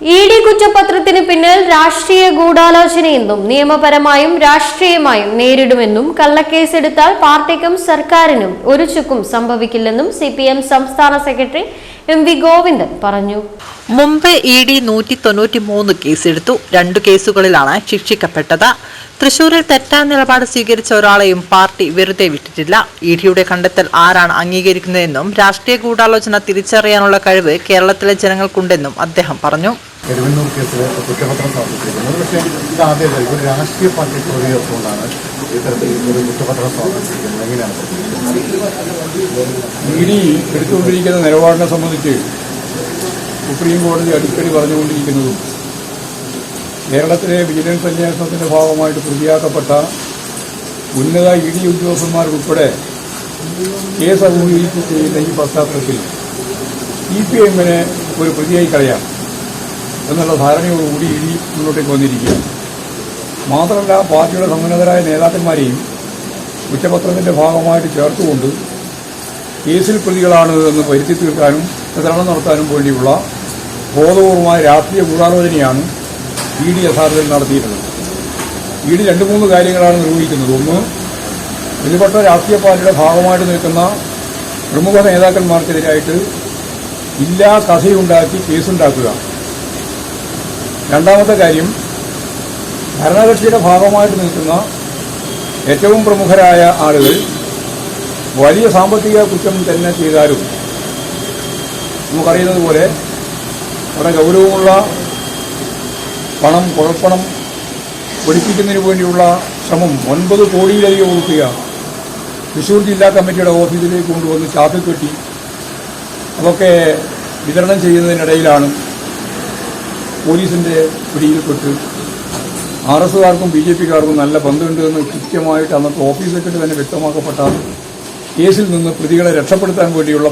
E D കുറ്റപത്രത്തിന് പിന്നിൽ രാഷ്ട്രീയ ഗൂഢാലോചനയെന്നും നിയമപരമായും രാഷ്ട്രീയമായും നേരിടുമെന്നും കള്ളക്കേസെടുത്താൽ പാർട്ടിക്കും സർക്കാരിനും ഒരു ചുക്കും സംഭവിക്കില്ലെന്നും സി പി എം സംസ്ഥാന സെക്രട്ടറി എം വി ഗോവിന്ദൻ പറഞ്ഞു. മുമ്പ് ഇ ഡി നൂറ്റി തൊണ്ണൂറ്റി മൂന്ന് കേസെടുത്തു. രണ്ടു കേസുകളിലാണ് ശിക്ഷിക്കപ്പെട്ടത്. തൃശൂരിൽ തെറ്റായ നിലപാട് സ്വീകരിച്ച ഒരാളെയും പാർട്ടി വെറുതെ വിട്ടിട്ടില്ല. ഇ ഡിയുടെ കണ്ടെത്തൽ ആരാണ് അംഗീകരിക്കുന്നതെന്നും രാഷ്ട്രീയ ഗൂഢാലോചന തിരിച്ചറിയാനുള്ള കഴിവ് കേരളത്തിലെ ജനങ്ങൾക്കുണ്ടെന്നും അദ്ദേഹം പറഞ്ഞു. എരുവന്നൂർ കേസിൽ കുറ്റപത്രം സമർപ്പിച്ചിരിക്കുന്നത് പക്ഷേ ഇത് ആദ്യമല്ല ഒരു രാഷ്ട്രീയ പാർട്ടി പ്രതികരണത്തുകൊണ്ടാണ് ഇത്തരത്തിൽ ഒരു കുറ്റപത്രം സമർപ്പിച്ചിരിക്കുന്നത്. എങ്ങനെയാണ് ഇനി എടുത്തുകൊണ്ടിരിക്കുന്ന നിലപാടിനെ സംബന്ധിച്ച് സുപ്രീം കോടതി അടിക്കടി പറഞ്ഞുകൊണ്ടിരിക്കുന്നതും കേരളത്തിലെ വിജിലൻസ് അന്വേഷണത്തിന്റെ ഭാഗമായിട്ട് പ്രതിയാക്കപ്പെട്ട ഉന്നത ഇ ഡി ഉദ്യോഗസ്ഥന്മാരുൾപ്പെടെ കേസ് അഭിമുഖീകരിച്ച് ചെയ്യുന്ന ഈ പശ്ചാത്തലത്തിൽ സി പി എമ്മിനെ ഒരു പ്രതിയായി കളയാം. എന്നുള്ള ധാരണയോടുകൂടി ഇനി മുന്നോട്ടേക്ക് വന്നിരിക്കുകയാണ്. മാത്രമല്ല പാർട്ടിയുടെ സമുന്നതരായ നേതാക്കന്മാരെയും കുറ്റപത്രത്തിന്റെ ഭാഗമായിട്ട് ചേർത്തുകൊണ്ട് കേസിൽ പ്രതികളാണ് എന്ന് വരുത്തി തീർക്കാനും പ്രചരണം നടത്താനും വേണ്ടിയുള്ള ബോധപൂർവമായ രാഷ്ട്രീയ ഗൂഢാലോചനയാണ് ഇ ഡി യഥാർത്ഥത്തിൽ നടത്തിയിട്ടുള്ളത്. ഇ ഡി രണ്ട് മൂന്ന് കാര്യങ്ങളാണ് നിർവഹിക്കുന്നത്. ഒന്ന് പ്രതിപക്ഷ രാഷ്ട്രീയ പാർട്ടിയുടെ ഭാഗമായിട്ട് നിൽക്കുന്ന പ്രമുഖ നേതാക്കന്മാർക്കെതിരായിട്ട് ഇല്ലാ കഥയുണ്ടാക്കി കേസുണ്ടാക്കുക. രണ്ടാമത്തെ കാര്യം ഭരണകക്ഷിയുടെ ഭാഗമായിട്ട് നിൽക്കുന്ന ഏറ്റവും പ്രമുഖരായ ആളുകൾ വലിയ സാമ്പത്തിക കുറ്റം തന്നെ ചെയ്താലും നമുക്കറിയുന്നത് പോലെ വളരെ ഗൗരവമുള്ള പണം കുഴപ്പണം ഒഴിപ്പിക്കുന്നതിന് വേണ്ടിയുള്ള ശ്രമം ഒൻപത് കോടിയിലധികം ഉറപ്പിക്കുക തൃശൂർ ജില്ലാ കമ്മിറ്റിയുടെ ഓഫീസിലേക്ക് കൊണ്ടുവന്ന് ചാപ്പിക്കെട്ടി അതൊക്കെ വിതരണം ചെയ്യുന്നതിനിടയിലാണ് പോലീസിന്റെ പിടിയിൽപ്പെട്ട് ആർ എസുകാർക്കും ബി ജെ പിക്കാർക്കും നല്ല ബന്ധമുണ്ട് എന്ന് കൃത്യമായിട്ട് അന്നത്തെ ഓഫീസ് സെക്രട്ടറി തന്നെ വ്യക്തമാക്കപ്പെട്ട കേസിൽ നിന്ന് പ്രതികളെ രക്ഷപ്പെടുത്താൻ വേണ്ടിയുള്ള